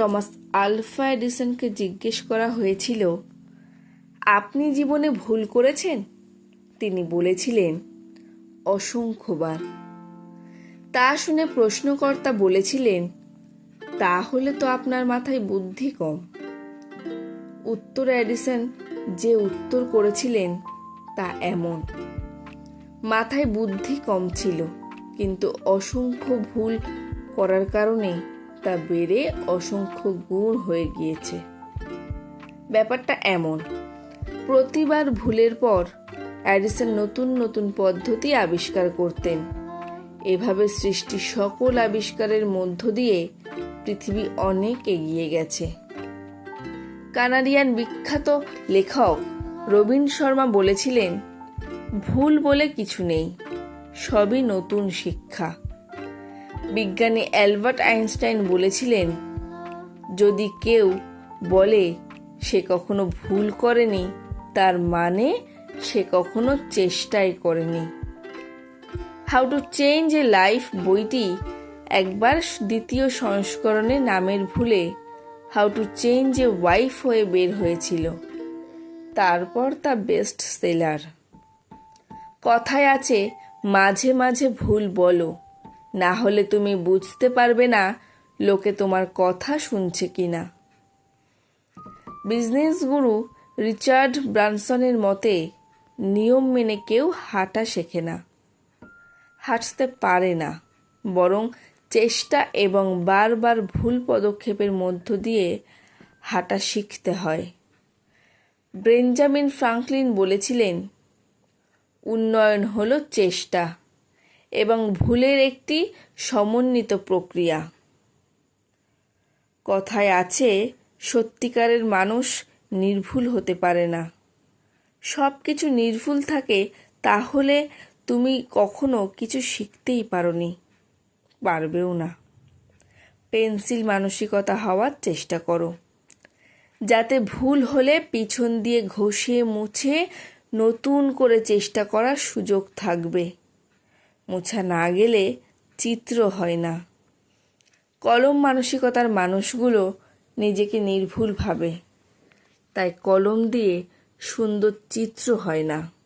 Thomas alpha এডিসনকে জিজ্ঞেস করা হয়েছিল, আপনি জীবনে ভুল করেছেন? তিনি বলেছিলেন, অসংখ্যবার। তা শুনে প্রশ্নকর্তা বলেছিলেন, তাহলে তো আপনার মাথায় বুদ্ধি কম। উত্তর এডিসন যে উত্তর করেছিলেন তা এমন, মাথায় বুদ্ধি কম ছিল, কিন্তু অসংখ্য ভুল করার কারণে তা বেড়ে অসংখ্য গুণ হয়ে গিয়েছে। ব্যাপারটা এমন, প্রতিবার ভুলের পর অ্যাডিসন নতুন নতুন পদ্ধতি আবিষ্কার করতেন। এভাবে সৃষ্টি সকল আবিষ্কারের মধ্য দিয়ে পৃথিবী অনেক এগিয়ে গেছে। কানাডিয়ান বিখ্যাত লেখক রবীন শর্মা বলেছিলেন, ভুল বলে কিছু নেই, সবই নতুন শিক্ষা। বিজ্ঞানী অ্যালবার্ট আইনস্টাইন বলেছিলেন, যদি কেউ বলে সে কখনো ভুল করেনি, তার মানে সে কখনো চেষ্টাই করেনি। How to change a life বইটি একবার দ্বিতীয় সংস্করণে নামের ভুলে how to change a wife হয়ে বের হয়েছিল। তারপর তা বেস্ট সেলার। কথায় আছে, মাঝে মাঝে ভুল বলো না হলে তুমি বুঝতে পারবে না লোকে তোমার কথা শুনছে কি না বিজনেস গুরু রিচার্ড ব্রানসনের মতে, নিয়ম মেনে কেউ হাঁটা শেখে না, হাঁটতে পারে না, বরং চেষ্টা এবং বারবার ভুল পদক্ষেপের মধ্য দিয়ে হাঁটা শিখতে হয়। বেঞ্জামিন ফ্রাঙ্কলিন বলেছিলেন, উন্নয়ন হলো চেষ্টা। এবং ভুলের একটি সমন্বিত প্রক্রিয়া। কথায় আছে, সত্যিকারের মানুষ নির্ভুল হতে পারে না। সব কিছু নির্ভুল থাকে তাহলে তুমি কখনো কিছু শিখতেই পারোনি, পারবেও না। পেন্সিল মানসিকতা হওয়ার চেষ্টা করো। যাতে ভুল হলে পিছন দিয়ে ঘষে মুছে নতুন করে চেষ্টা করার সুযোগ থাকবে। মোছা না গেলে চিত্র হয় না। কলম মানসিকতার মানুষগুলো নিজেকে নির্ভুল ভাবে। তাই কলম দিয়ে সুন্দর চিত্র হয় না।